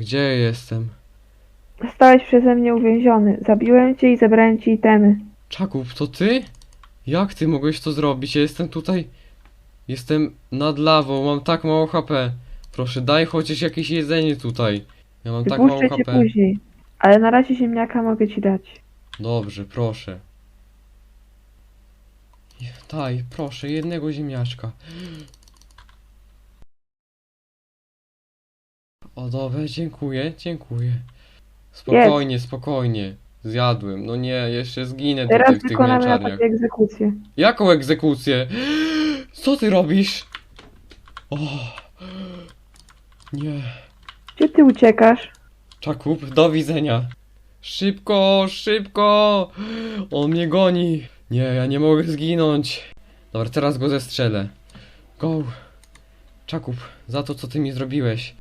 Gdzie jestem? Zostałeś przeze mnie uwięziony. Zabiłem cię i zabrałem ci itemy. Czakup, to ty? Jak ty mogłeś to zrobić? Ja jestem tutaj... Jestem nad lawą, mam tak mało HP. Proszę, daj chociaż jakieś jedzenie tutaj. Ja mam tak mało Wypuszczę cię HP. później. Ale na razie ziemniaka mogę ci dać. Dobrze, proszę. Daj, proszę, jednego ziemniaczka. O, dobra, dziękuję, dziękuję. Spokojnie, spokojnie. Zjadłem. No nie, jeszcze zginę Teraz tutaj w tych wykonamy męczarniach. atak egzekucję. Jaką egzekucję? Co ty robisz? O, nie. Gdzie ty uciekasz? Czakup, do widzenia. Szybko, szybko! On mnie goni. Nie, ja nie mogę zginąć. Dobra, teraz go zestrzelę. Go. Czakup, za to co ty mi zrobiłeś.